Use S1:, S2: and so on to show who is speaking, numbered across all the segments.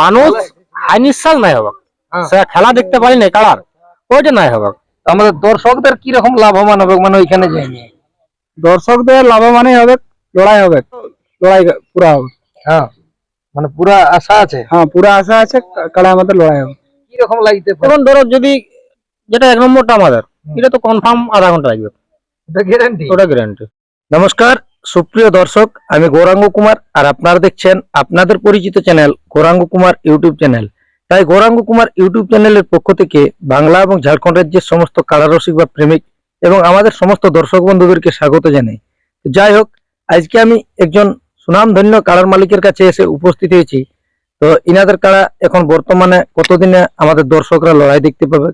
S1: মানুষ হাই নিঃশ্বাস নাই হবে
S2: হ্যাঁ।
S1: সে খেলা দেখতে পারি না কালার ওইটা নাই হবে
S2: আমাদের দর্শকদের কি রকম লাভবান হবে মানে ওইখানে যাই
S1: দর্শকদের লাভবানই হবে লড়াই হবে লড়াই পুরা হবে।
S2: হ্যাঁ মানে পুরা আশা আছে?
S1: হ্যাঁ পুরা আশা আছে কালার আমাদের লড়াই হবে।
S2: কি রকম লাগতে পারে?
S1: এখন ধরো যদি যেটা এক নম্বরটা আমাদের এটা তো কনফার্ম আধা ঘণ্টা লাগবে।
S2: এটা গ্যারান্টি
S1: ওটা গ্যারান্টি
S2: নমস্কার। সুপ্রিয় দর্শক, আমি গৌরাঙ্গ কুমার আর আপনারা দেখছেন আপনাদের পরিচিত channel Gauranga Kumar YouTube channel. তাই গৌরাঙ্গ কুমার ইউটিউব চ্যানেলের পক্ষ থেকে বাংলা এবং ঝাড়খণ্ড রাজ্যের সমস্ত কালারসিক বা প্রেমিক এবং আমাদের সমস্ত দর্শক বন্ধুদেরকে স্বাগত জানাই। যাই হোক, আজকে আমি একজন সুনামধন্য কালার মালিকের কাছে এসে উপস্থিত হয়েছি। তো ইনাদের কারা এখন বর্তমানে কতদিনে আমাদের দর্শকরা লড়াই দেখতে পাবে,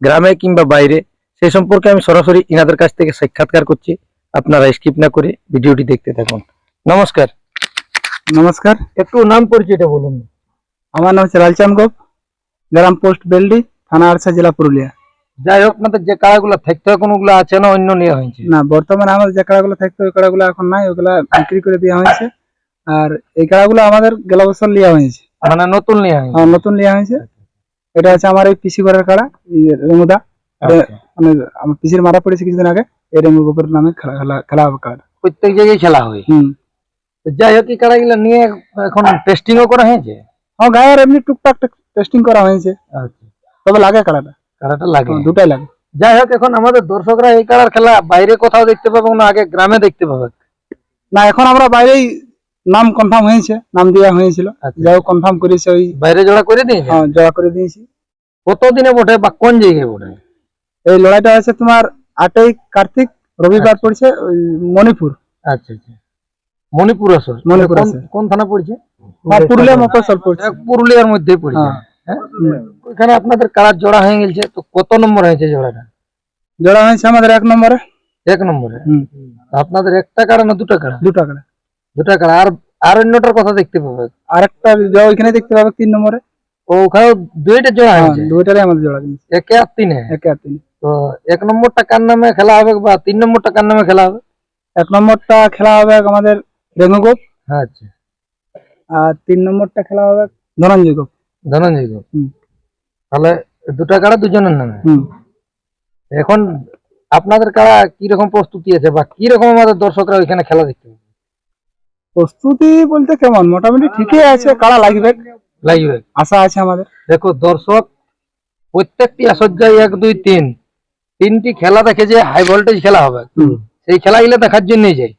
S2: গ্রামে কিংবা বাইরে সেই সম্পর্কে আমি সরাসরি ইনাদের কাছ থেকে সাক্ষাৎকার করছি। আপনারা স্কিপ না করে ভিডিওটি দেখতে থাকুন। নমস্কার।
S1: নমস্কার।
S2: একটু নাম পরিচয়টা বলুন।
S1: আমার নাম হচ্ছে লালচাঁদ গোপ গ্রাম পোস্ট বেলডি থানা আরসা জেলা পুরুলিয়া।
S2: যাই হোক আপনাদের যে কাড়াগুলো থাকতে হয় কোনগুলো আছে না অন্য নিয়ে হয়েছে?
S1: না বর্তমানে আমাদের যে কাড়াগুলো থাকতো ওই কাড়াগুলো এখন নাই ওগুলা বিক্রি করে দেওয়া হয়েছে। আর এই কাড়াগুলো আমাদের গেলা বছর নেওয়া হয়েছে।
S2: মানে নতুন নেওয়া হয়েছে?
S1: নতুন নেওয়া হয়েছে। এটা আছে আমার এই পিসি ঘরের কাড়া রেমুদা
S2: আচ্ছা।
S1: মানে আমার পিসির মারা পড়েছে কিছুদিন আগে। এই রেমু গোপের নামে খেলা খেলা- খেলা হবে
S2: প্রত্যেক জায়গায় খেলা হয়।
S1: হুম।
S2: তো যাই হোক এই কাড়াগুলো নিয়ে এখন টেস্টিংও করা হয়েছে?
S1: হ্যাঁ গায়ের এমনি টুকটাক টেস্টিং করা হয়েছে।
S2: আচ্ছা।
S1: তবে লাগে কাড়াটা
S2: কাড়াটা লাগে।
S1: দুটাই লাগে।
S2: যাই হোক এখন আমাদের দর্শকরা এই কাড়ার খেলা বাইরে কোথাও দেখতে পাবে না আগে গ্রামে দেখতে পাবে?
S1: না এখন আমরা বাইরেই নাম কনফার্ম হয়েছে নাম দেওয়া হয়েছিল।
S2: আচ্ছা।
S1: যাই কনফার্ম করেছে ওই
S2: বাইরে জোড়া করে দিয়েছে?
S1: হ্যাঁ জড়া করে দিয়েছি।
S2: কতদিনে বটে বা কোন জায়গায় বটে?
S1: এই লড়াইটা হচ্ছে তোমার আটই কার্তিক রবিবার পড়ছে ওই মণিপুর।
S2: আচ্ছা আচ্ছা। মণিপুর আসর
S1: মণিপুর
S2: কোন- থানা পড়ছে?
S1: পুরুলিয়া মফসল পড়ছে।
S2: পুরুলিয়ার মধ্যেই পড়ছে।
S1: হ্যাঁ।
S2: হ্যাঁ? আপনাদের জোড়া হয়ে গেছে? তো কত নম্বর হয়েছে জোড়াটা?
S1: জড়া হয়েছে আমাদের এক নম্বরে।
S2: এক নম্বরে? আপনাদের একটা কাড়া না দুটা কাড়া
S1: দু টাকা
S2: দুটা কাড়া আর আর অন্যটার কথা দেখতে পাবে।
S1: আরেকটা ওইখানে দেখতে পাবে তিন নম্বরে।
S2: ওখানে দুইটা জোড়া
S1: হ্যাঁ,
S2: হয়েছে?
S1: দুইটারই আমাদের জড়া
S2: একে আর তিনে?
S1: একে আর তিন।
S2: তো এক নম্বরটা কার নামে খেলা হবে বা তিন নম্বরটা কার নামে খেলা হবে?
S1: এক নম্বরটা খেলা হবে আমাদের
S2: হ্যাঁ আচ্ছা।
S1: আর তিন নম্বরটা খেলা হবে ধনঞ্জয় গোপ।
S2: ধনঞ্জয় গো।
S1: হুম।
S2: তাহলে দুটা কাড়া দুজনের নামে?
S1: হুম।
S2: এখন আপনাদের কারা কি রকম প্রস্তুতি আছে বা কি রকম আমাদের দর্শকরা ওইখানে খেলা দেখতে পাবে?
S1: প্রস্তুতি বলতে কেমন? মোটামুটি ঠিকই আছে কারা লাগবে?
S2: লাগবে।
S1: আশা আছে আমাদের।
S2: দেখো দর্শক প্রত্যেকটি আসজ্জায় এক দুই তিন। তিনটি খেলা দেখে যে হাই ভোল্টেজ খেলা হবে। সেই খেলাগুলো দেখার জন্যই যাই।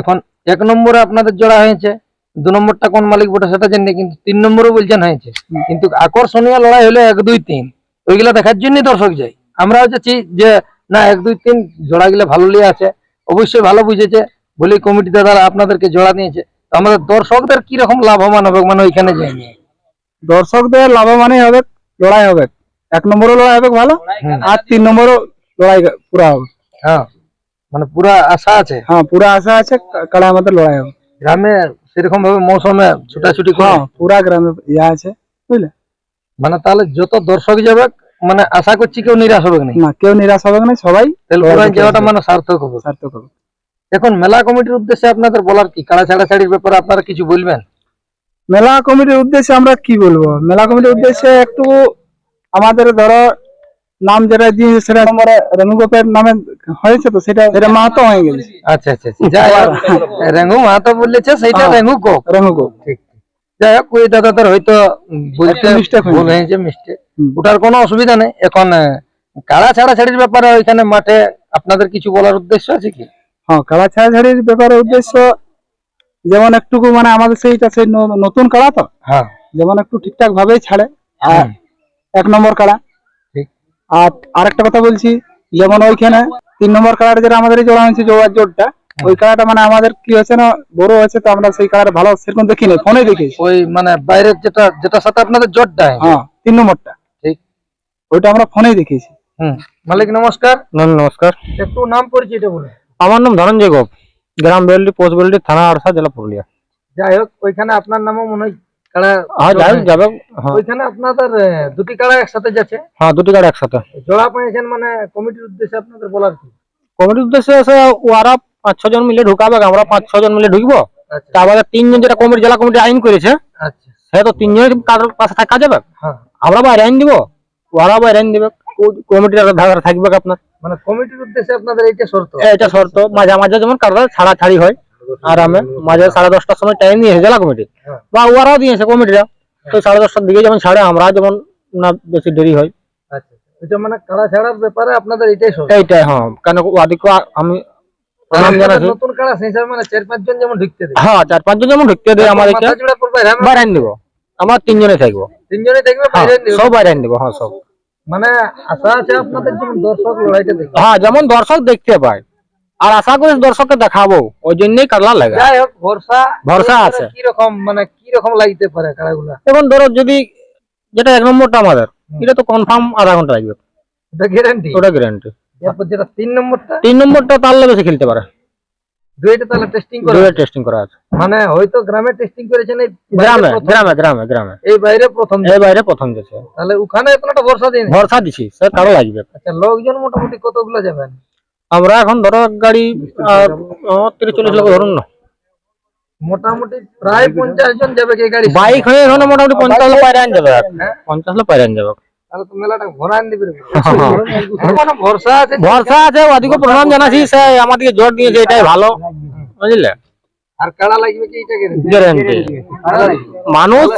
S2: এখন এক নম্বরে আপনাদের জোড়া হয়েছে দু নম্বরটা কোন মালিক বটে সেটা জানি কিন্তু তিন নম্বরও বলছেন হয়েছে। কিন্তু আকর্ষণীয় লড়াই হলো এক দুই তিন। ওইগুলা দেখার জন্যই দর্শক যাই। আমরাও চাচ্ছি যে না এক দুই তিন জোড়াগুলো ভালো লিয়ে আছে। অবশ্যই ভালো বুঝেছে। বলে কমিটি দাদারা আপনাদেরকে জোড়া নিয়েছে আমাদের দর্শকদের কি রকম লাভবান হবে মানে ওইখানে যাই
S1: দর্শকদের লাভবানই হবে লড়াই হবে। এক নম্বরও লড়াই হবে ভালো আর তিন নম্বরও লড়াই পুরা হবে।
S2: হ্যাঁ। মানে পুরা আশা আছে?
S1: হ্যাঁ পুরা আশা আছে কারা আমাদের লড়াই হবে।
S2: গ্রামে সেরকম ভাবে মৌসুমে ছুটাছুটি
S1: হ্যাঁ পুরা গ্রামে ইয়া আছে বুঝলে?
S2: মানে তাহলে যত দর্শক যাবে মানে আশা করছি কেউ নিরাশ হবে না
S1: না কেউ নিরাশ হবে না সবাই
S2: তাহলে
S1: লড়াই
S2: যাওয়াটা মানে সার্থক হবে।
S1: সার্থক হবে।
S2: এখন মেলা কমিটির উদ্দেশ্যে আপনাদের বলার কি? কাড়া ছাড়া ছাড়ির ব্যাপারে আপনারা কিছু বলবেন?
S1: মেলা কমিটির উদ্দেশ্যে আমরা কি বলব? মেলা কমিটির উদ্দেশ্যে একটু আমাদের ধরো নাম যেটা দিয়েছে সেটা নম্বরে রেণুগোপের নামে হয়েছে তো সেটা সেটা মাহাতো হয়ে গেছে
S2: আচ্ছা আচ্ছা আচ্ছা। যাই রেঙ্গু মাহাতো বলেছে সেইটা
S1: হ্যাঁ।
S2: রেঙ্গু কোক
S1: রেণুগোপ
S2: ঠিক ঠিক। যাই হোক ওই দাদাদের হয়তো উম, বলতে। ভুল হয়েছে মিস্টেক ওটার কোনো অসুবিধা নেই এখন কাড়া ছাড়া ছাড়ির ব্যাপারে ওইখানে মাঠে আপনাদের কিছু বলার উদ্দেশ্য আছে কি
S1: হ্যাঁ কাড়া ছাড়াছাড়ির ব্যাপারে উদ্দেশ্য যেমন একটুকু মানে আমাদের সেইটা সেই নতুন কাড়া তো
S2: হ্যাঁ
S1: যেমন একটু ঠিকঠাক ভাবেই ছাড়ে আর এক নম্বর কাড়া। আর আরেকটা কথা বলছি যেমন ওইখানে তিন নম্বর কাড়াটা যেটা আমাদের জোড়া হয়েছে জোড়ার জোরটা ওই কাড়াটা মানে আমাদের কি হয়েছে না বড় হয়েছে তো আমরা সেই কাড়াটা ভালো সেরকম দেখি দেখিনি ফোনে দেখেছি
S2: ওই মানে বাইরের যেটা যেটা সাথে আপনাদের জোরটা
S1: হ্যাঁ তিন নম্বরটা।
S2: ঠিক।
S1: ওইটা আমরা ফোনেই দেখেছি
S2: হুম মালিক নমস্কার।
S1: নমস্কার।
S2: একটু নাম পরিচয়টা বলে
S1: আমার নাম ধনঞ্জয় গোপ গ্রাম বেলডি পোস্ট বেলডি থানা আরসা জেলা পুরুলিয়া।
S2: যাই হোক ওইখানে আপনার নামও মনে হয় কাড়া
S1: হ্যাঁ যাই যাবে হ্যাঁ।
S2: ওইখানে আপনাদের দুটি কাড়া একসাথে যাচ্ছে?
S1: হ্যাঁ দুটি গাড়ি একসাথে।
S2: জোড়া পেয়েছেন মানে কমিটির উদ্দেশ্যে আপনাদের বলার কি?
S1: কমিটির উদ্দেশ্যে এসে ওরা পাঁচ ছজন মিলে ঢুকাবে আমরা পাঁচ ছজন মিলে ঢুকবো।
S2: আচ্ছা।
S1: তারপরে তিনজন যেটা কমিটি জেলা কমিটি আইন করেছে
S2: আচ্ছা।
S3: সে তো তিনজনের কারোর পাশে থাকা যাবে? আমরা বাইরে আইন দিব ওরা বাইরে আইন দিবে কমিটির ধারা থাকবে আপনার।
S2: মানে কমিটির উদ্দেশ্যে আপনাদের এইটা শর্ত?
S3: এটা শর্ত মাঝে মাঝে যেমন কারোর ছাড়া ছাড়ি হয় আরামে। মাঝে সাড়ে দশটার সময় টাইম নিয়েছে জেলা কমিটি
S2: হ্যাঁ।
S3: বা ওরাও দিয়েছে কমিটিরা তো সাড়ে দশটার দিকে যেমন ছাড়ে আমরা যেমন না বেশি দেরি হয়।
S2: আচ্ছা এটা মানে কাড়া ছাড়ার ব্যাপারে আপনাদের এটাই
S3: এইটাই হ্যাঁ। কেন ওদিকে আমি প্রণাম
S2: আপনাদের
S3: জানাচ্ছি।
S2: নতুন কাড়া সেই হিসাবে মানে চার পাঁচ জন যেমন ঢুকতে দেয়।
S3: হ্যাঁ চার পাঁচজন যেমন ঢুকতে দেয়
S2: আমরা
S3: দিব। আমরা তিনজনে থাকব।
S2: তিনজনে
S3: হ্যাঁ,
S2: নিবে।
S3: সব দিব হ্যাঁ সব।
S2: মানে আশা আছে আপনাদের যেমন দর্শক লড়াইটা দেখবে
S3: হ্যাঁ যেমন দর্শক দেখতে পায় আর আশা করি দর্শককে দেখাবো ওই জন্যই কাটলা লাগে।
S2: যাই হোক ভরসা
S3: ভরসা আছে।
S2: কি রকম মানে কি রকম লাগতে পারে কাড়াগুলা
S3: এখন ধরো যদি যেটা এক নম্বরটা আমাদের এটা তো কনফার্ম আধা ঘণ্টা লাগবে।
S2: এটা গ্যারান্টি
S3: ওটা গ্যারান্টি
S2: এরপর যেটা তিন নম্বরটা?
S3: তিন নম্বরটা তাহলে বেশি খেলতে পারে।
S2: দুইটা তাহলে টেস্টিং করে
S3: টেস্টিং করা আছে।
S2: মানে হয়তো গ্রামে টেস্টিং করেছেন এই
S3: গ্রামে গ্রামে গ্রামে গ্রামে।
S2: এই বাইরে প্রথম
S3: এই বাইরে প্রথম গেছে
S2: তাহলে ওখানে আপনারা ভরসা দিন
S3: ভরসা দিছি সে কারও লাগবে।
S2: আচ্ছা লোকজন মোটামুটি কতগুলো যাবেন?
S3: আমরা এখন ধরো গাড়ি তিরিশ চল্লিশ লোক ধরুন না।
S2: মোটামুটি প্রায় পঞ্চাশ জন যাবে কি গাড়ি
S3: বাইক হয়ে এখানে মোটামুটি পঞ্চাশ আন যাবে। পঞ্চাশ লোক আন যাবে।
S2: রে। মানে ভরসা আছে
S3: ভরসা আছে ওদিকে প্রণাম জানাচ্ছি সে আমাদেরকে জোর দিয়েছে এটাই ভালো। বুঝলে?
S2: আর কাড়া লাগবে কি এটা গ্যারান্টি
S3: গ্যারান্টি মানুষ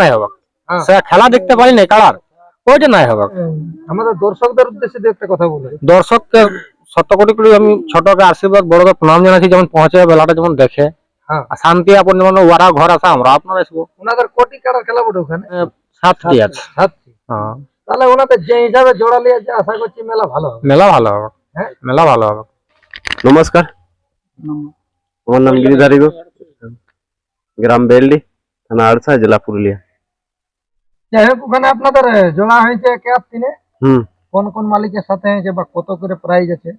S3: নাই হবে
S2: হ্যাঁ।
S3: সে খেলা দেখতে পারি না কালার ওইটা নাই হবে
S2: আমাদের দর্শকদের উদ্দেশ্যে একটা কথা বলে।
S3: দর্শককে শত কোটি কোটি আমি ছোটকে আশীর্বাদ বড়কে প্রণাম জানাচ্ছি যেমন পৌঁছে বেলাটা যেমন দেখে।
S2: হ্যাঁ।
S3: শান্তি আপন যেমন ওরা ঘর আসা আমরা আপনারা আসব
S2: ওনাদের কোটি কাড়ার খেলা বটে ওখানে।
S3: সাতটি আছে।
S2: সাতটি।
S3: হ্যাঁ।
S2: তাহলে ওনাদের যে হিসাবে জোড়া লিয়ে যে আশা করছি মেলা ভালো হবে।
S3: মেলা ভালো হবে।
S2: হ্যাঁ?
S3: মেলা ভালো হবে।
S4: নমস্কার। আমার নাম গিরিধারী গ্রাম বেলডি থানা আড়সা জেলা পুরুলিয়া।
S2: যাই হোক ওখানে আপনাদের জোড়া হয়েছে ক্যাপ তিনে?
S4: হুম।
S2: কোন কোন মালিকের সাথে হয়েছে বা কত করে প্রাইজ আছে?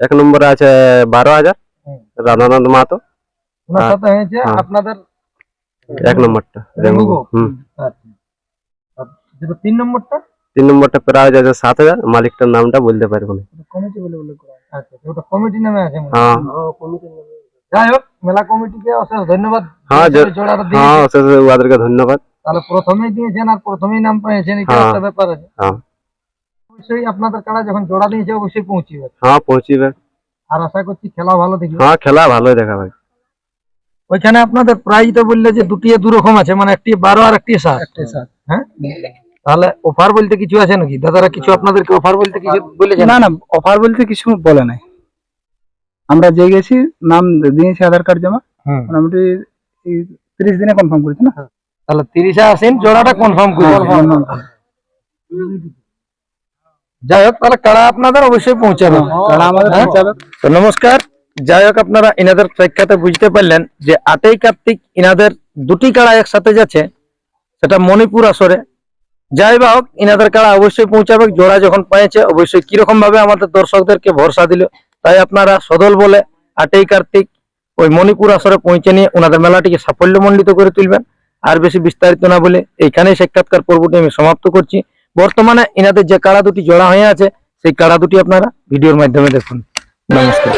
S4: এক নম্বরে আছে বারো হাজার। রাধানন্দ মাহাতো।
S2: ওনার
S4: হ্যাঁ।
S2: সাথে হয়েছে
S4: হ্যাঁ।
S2: আপনাদের?
S4: এক নম্বরটা
S2: রেঙ্গু
S4: হুম।
S2: আচ্ছা। তিন নম্বরটা?
S4: তিন নম্বরটা প্রাইজ আছে সাত হাজার মালিকটার নামটা বলতে পারব না।
S2: কমিটি বলে উল্লেখ করা আচ্ছা ওটা কমিটি নামে আছে মনে হয়। যাই হোক মেলা কমিটিকে অশেষ ধন্যবাদ।
S4: হ্যাঁ, হ্যাঁ অশেষ ওদেরকে ধন্যবাদ।
S2: তাহলে প্রথমেই দিয়েছেন আর প্রথমেই নাম পেয়েছেন এটা
S4: হ্যাঁ।
S2: একটা ব্যাপার আছে।
S4: হ্যাঁ।
S2: অবশ্যই আপনাদের কারা যখন জোড়া দিয়েছে অবশ্যই পৌঁছিবে।
S4: হ্যাঁ পৌঁছিবে।
S2: আর আশা করছি খেলা ভালো দেখবে।
S4: হ্যাঁ খেলা ভালোই দেখা ভাই
S2: ওইখানে আপনাদের প্রাইজ তো বললে যে দুটি দু রকম আছে মানে একটি বারো আর একটি সাত। হ্যাঁ? তাহলে অফার বলতে কিছু আছে নাকি? দাদারা কিছু আপনাদেরকে অফার বলতে কিছু বলেছেন?
S1: না না অফার বলতে কিছু বলে নাই। আমরা যে গেছি নাম দিয়েছি আধার কার্ড জমা। মোটামুটি তিরিশ দিনে কনফার্ম করেছি না?
S2: তাহলে তিরিশে আসেন জোড়াটা কনফার্ম করে। যাই হোক তাহলে কারা আপনাদের অবশ্যই পৌঁছাবে। হ্যাঁ?
S3: তো নমস্কার যাই হোক আপনারা ইনাদের প্রেক্ষাতে বুঝতে পারলেন যে আটই কার্তিক ইনাদের দুটি কাড়া একসাথে যাচ্ছে সেটা মণিপুর আসরে। যাই বা হোক ইনাদের কাড়া অবশ্যই পৌঁছাবে। জোড়া যখন পেয়েছে অবশ্যই কীরকম ভাবে আমাদের দর্শকদেরকে ভরসা দিল তাই আপনারা সদল বলে আটই কার্তিক ওই মণিপুর আসরে পৌঁছে নিয়ে ওনাদের মেলাটিকে সাফল্যমণ্ডিত করে তুলবেন। আর বেশি বিস্তারিত না বলে এইখানেই সাক্ষাৎকার পর্বটি আমি সমাপ্ত করছি। বর্তমানে এনাদের যে কাড়া দুটি জোড়া হয়ে আছে, সেই কাড়া দুটি আপনারা ভিডিওর মাধ্যমে দেখুন। নমস্কার।